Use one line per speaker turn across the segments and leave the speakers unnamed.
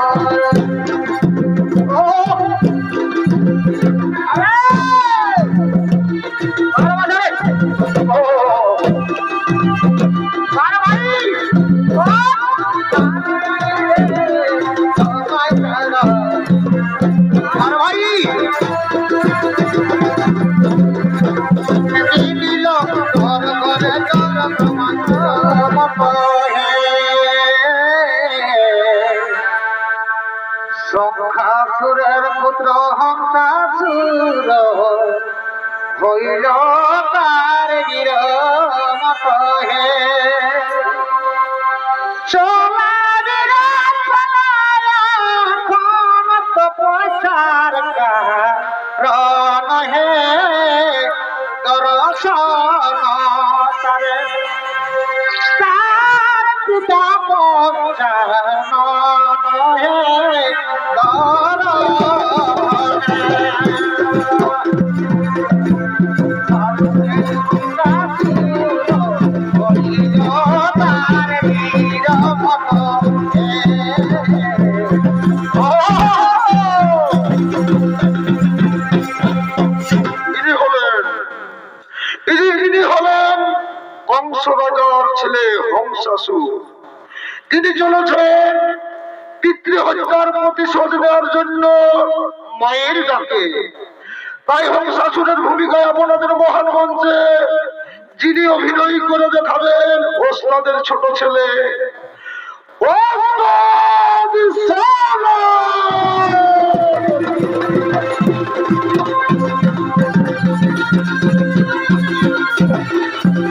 আমার পাহে কংস রাজার ছেলে হংসাসুর। তিনি চলেছেন পিতৃহত্যার প্রতিশোধ নেওয়ার জন্য মায়ের ডাকে। তাই হংসাসুরের ভূমিকায় আপনাদের মহান মঞ্চে যিনি অভিনয় করে দেখাবেন ওস্তাদের ছোট ছেলে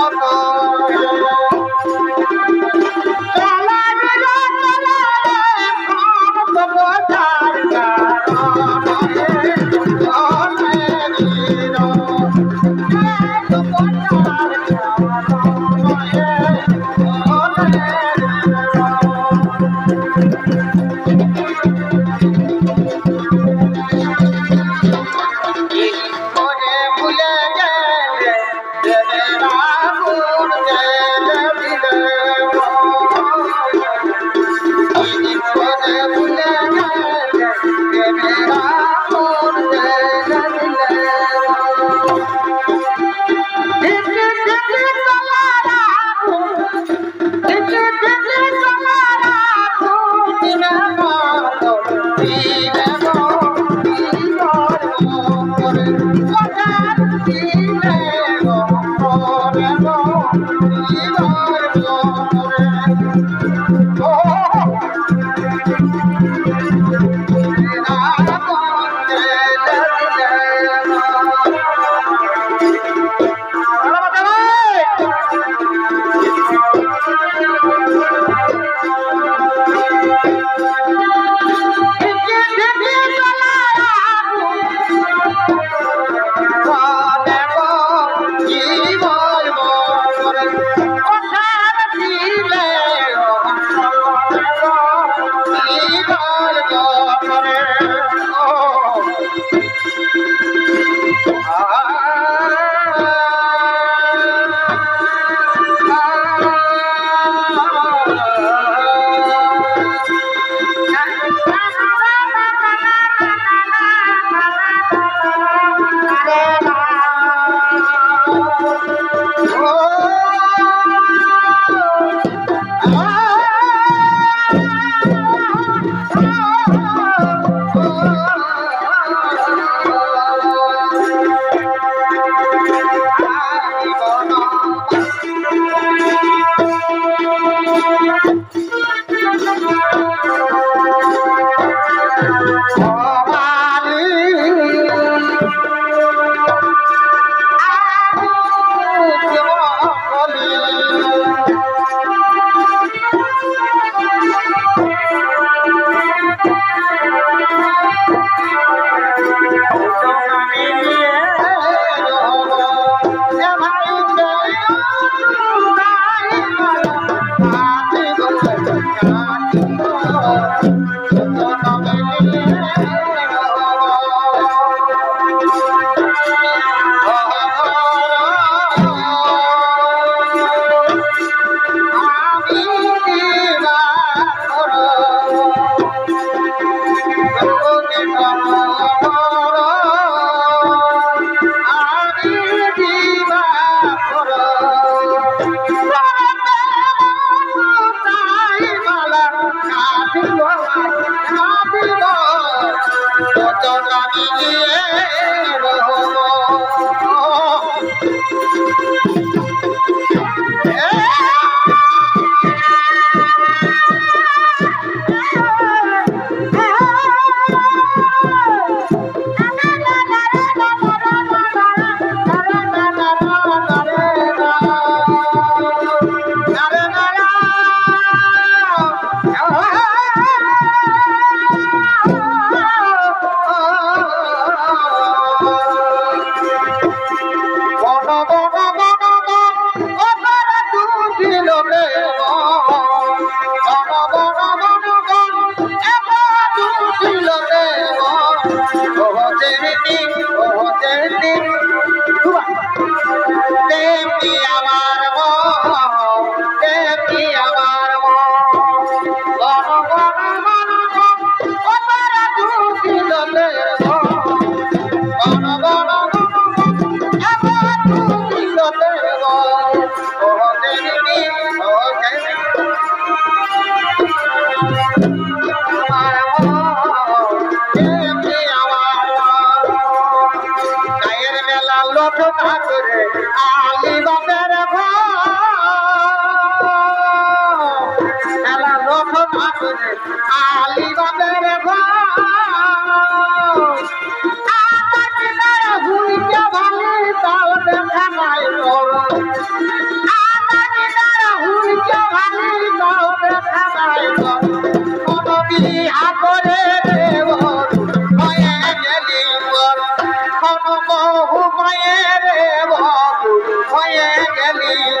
নিরমত
heaven.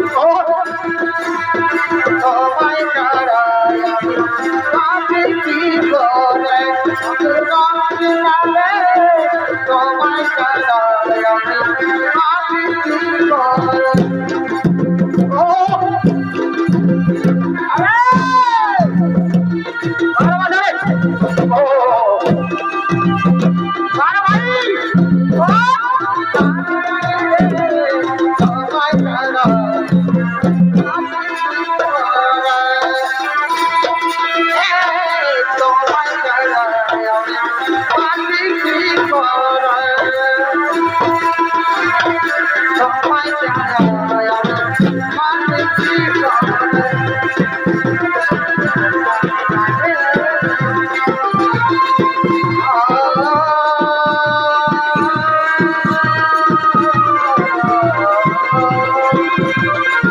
Thank you.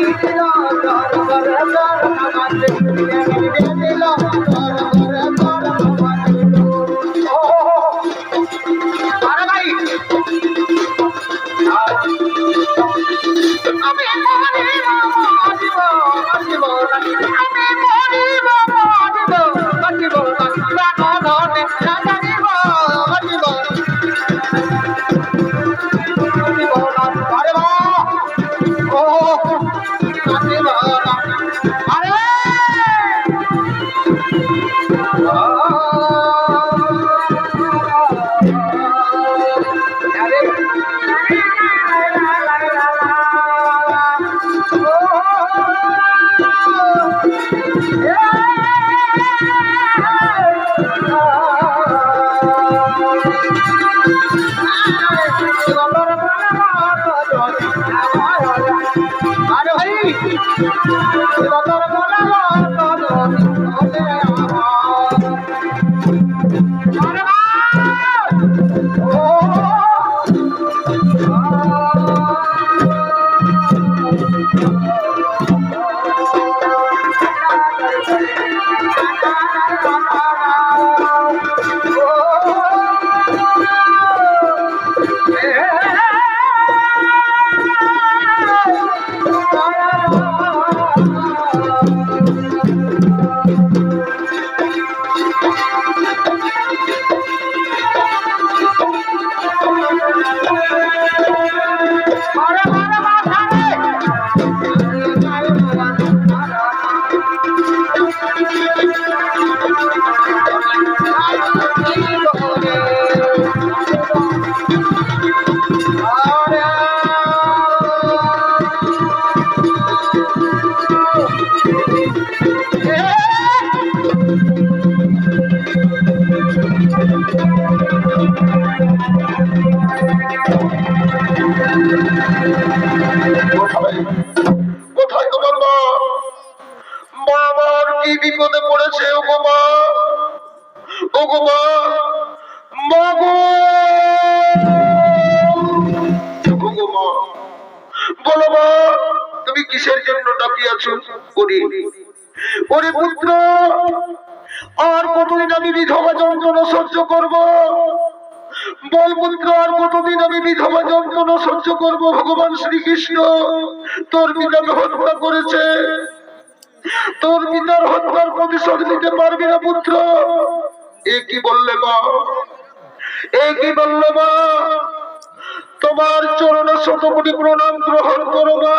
you. আরে ভাই
ওরে ওরে পুত্র, আর কতদিন আমি বিধবা যন্ত্রণা সহ্য করব? বল পুত্র, আর কতদিন আমি বিধবা যন্ত্রণা সহ্য করব? ভগবান শ্রীকৃষ্ণ, তোর পিতাকে হত্যা করেছে। তোর পিতার হত্যার প্রতিশোধ নিতে পারবি না পুত্র। এ কি বললে মা? এ কি বললে মা? তোমার চরণে শতকোটি প্রণাম গ্রহণ করো মা।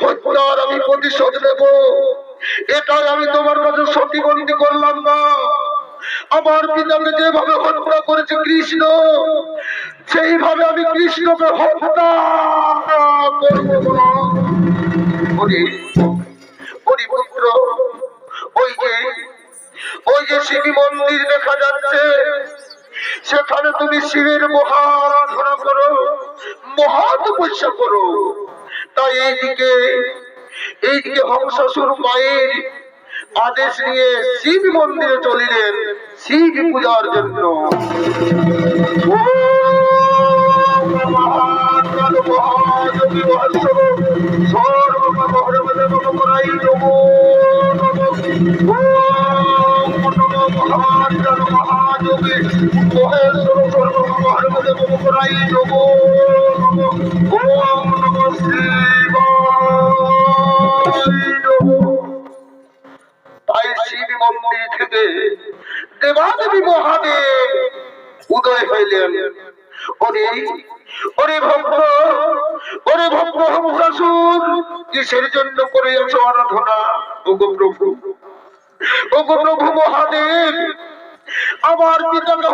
হত্যার আমি প্রতিশোধ নেব। এটাই আমি তোমার কাছে সতীবন্দী করলাম না। আমার পিতাকে যেভাবে হত্যা করেছে কৃষ্ণ সেইভাবে আমি কৃষ্ণকে হত্যা করব না। পুত্র, ওই যে ওই যে শিবী মন্দির দেখা যাচ্ছে সেখানে তুমি শিবের মহা আরাধনা করো মহা তপস্যা করো। তাই এইদিকে এইদিকে হংসাসুর মায়ের আদেশ নিয়ে শিব মন্দিরে চলিলেন শিব পূজার জন্য।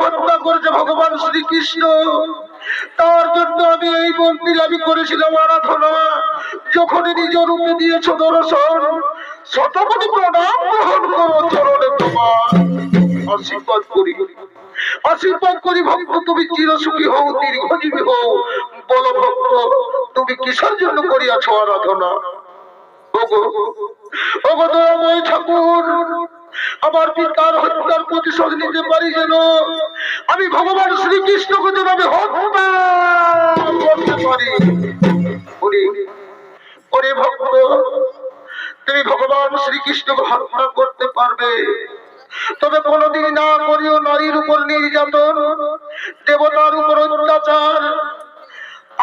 হত্যা করেছে ভগবান শ্রীকৃষ্ণ। তার জন্য আমি এই মন্দির আমি করেছিলাম আরাধনা। যখন নিজ রূপে দিয়েছ দর্শন শতপতি প্রণাম গ্রহণ করো চরণে তোমার। আশীর্বাদ করি। আশীর্বাদ করি, ভক্ত, তুমি চিরসুখী হও, দীর্ঘজীবী হও। বলো ভক্ত তুমি কিসের জন্য করিয়াছ আরাধনা? ঠাকুর, আমার পিতার হত্যার প্রতিশোধ নিতে পারি যেন আমি ভগবান শ্রীকৃষ্ণকে হত্যা করতে পারি ভক্ত, তুমি ভগবান শ্রীকৃষ্ণকে হত্যা করতে পারবে। তবে কোনোদিন না করিও নারীর উপর নির্যাতন, দেবতার উপর অত্যাচার।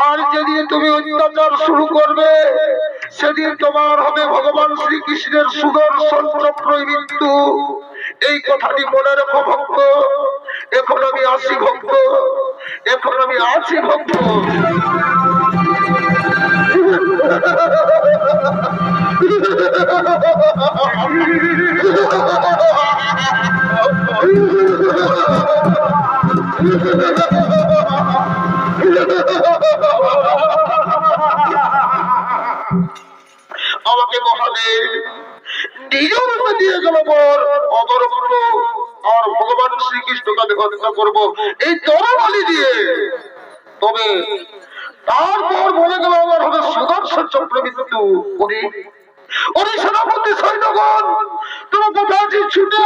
আর যেদিন তুমি অত্যাচার শুরু করবে সেদিন তোমার হবে ভগবান শ্রীকৃষ্ণের সুদর্শন চক্রই মৃত্যু। এই কথাটি মনে রেখো ভক্ত। এখন আমি আসি ভক্ত। এখন আমি আছি ভক্ত। আমাকে মহাদেব নিজ রূপে দিয়ে গেল বর। অদরক্ত আর ভগবান শ্রীকৃষ্ণকে আমি হত্যা করব। এই তরবালি দিয়ে। তবে তারপর বলে গেল আমার হবে সুদর্শন চক্র মৃত্যু উনি ওরে সেনাপতি সৈন্যগণ তোমার কোথায় ছুটে